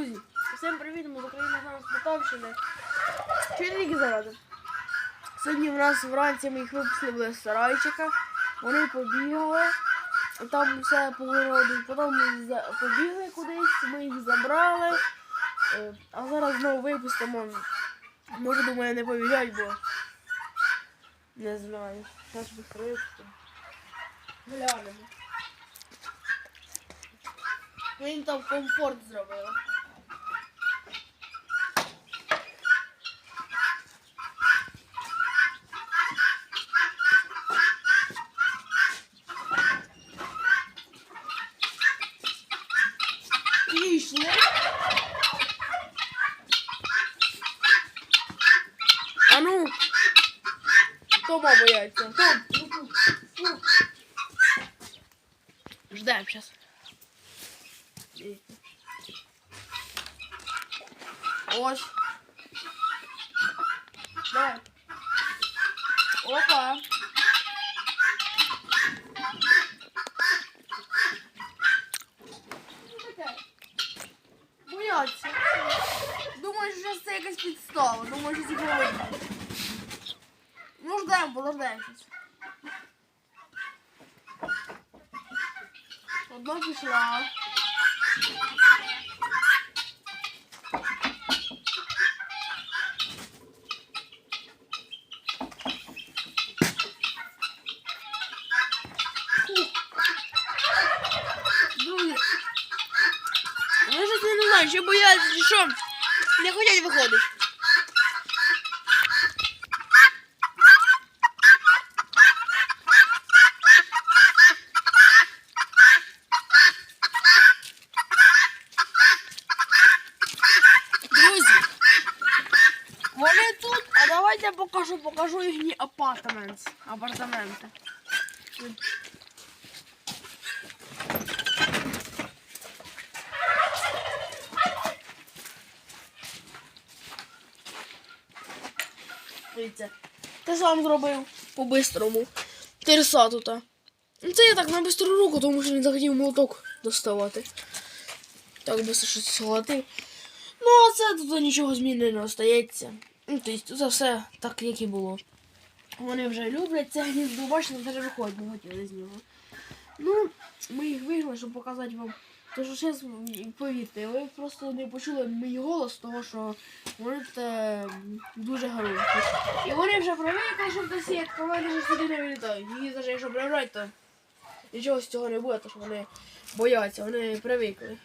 друзі, всім привіт, ми з України з нами з Полтавщини. Чоловіки заради. Сьогодні в нас вранці ми їх випустили з сарайчика. Вони побігали, там все по. Потім ми побігли кудись, ми їх забрали. Е, А зараз знову випустимо. Може, думаю, не побігають, бо не знаю. Зараз випустимо. Глянемо. Їм там комфорт зробили. Пішли. А ну. Тома бояться. Том. Ждем сейчас. Ось. Давай. Опа. Бояться. Думаю, що це якась підстава. Думаю, що це говорить. Ну, ждемо, подождемо щось. Одна пішла. Друзі, ви ж це не знаю, що бояться, чи що не хочуть виходити. Друзі, вони тут, а давайте покажу, покажу їхні апартамент, апартаменти. Дивіться, ти сам зробив по-бистрому. Терса тут. Це я так на бистру руку, тому що не захотів молоток доставати. Так би щось схватив. Ну, а це тут нічого зміни не остається. Ну, тобто, це все так, як і було. Вони вже люблять це гніздо, бачите, навіть виходять не хотіли з нього. Ну, ми їх вигнали, щоб показати вам. То що зараз, повірте, ви просто не почули мій голос, того що вони тут е, дуже громкі. І вони вже привикли, що до сітка, вони вже сюди не вилітають. І навіть якщо прибрати, то нічого з цього не буде, тому що вони бояться, вони привикли.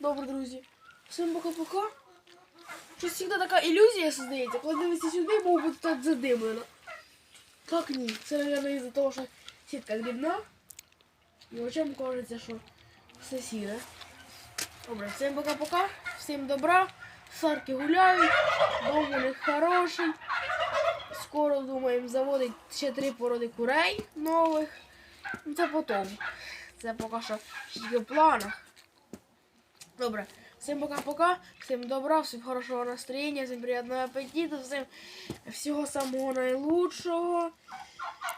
Добре, друзі. Всім пока-пока. Щось завжди така ілюзія создається, коли дивишся сюди, мов би тут задимлено. Так ні. Це, мабуть, із-за того, що сітка дрібна. І очам кажеться, що все сіре. Добре, всім пока-пока. Всім добра. Сарки гуляють, дом у них хороший. Скоро думаємо заводити ще три породи курей нових. Це потім. Це поки що в планах. Добре. Всем пока-пока, всем добра, всем хорошего настроения, всем приятного аппетита, всем всего самого наилучшего.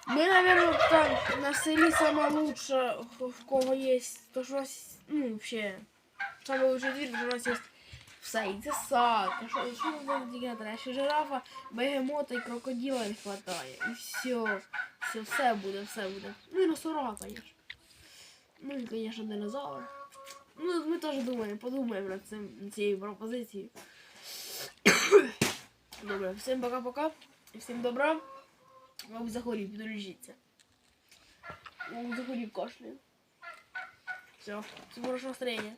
Мы, наверное, там на селе самое лучшее, в кого есть, то что, с- ну, вообще, самый лучший двір, то у нас есть все, і це сад, а що, що нам тільки не треба, жирафа, бегемота і крокодила не хватає, і все, все, все буде, все буде. Ну і носорога, конечно. Ну і, конечно, динозавр. Ну, ми теж думаємо, подумаємо над цим, цією пропозицією. Добре, всім пока-пока. Всім добра. Вам захворів. Мабуть, захворів кашлю. Все, всім хорошого настроєння.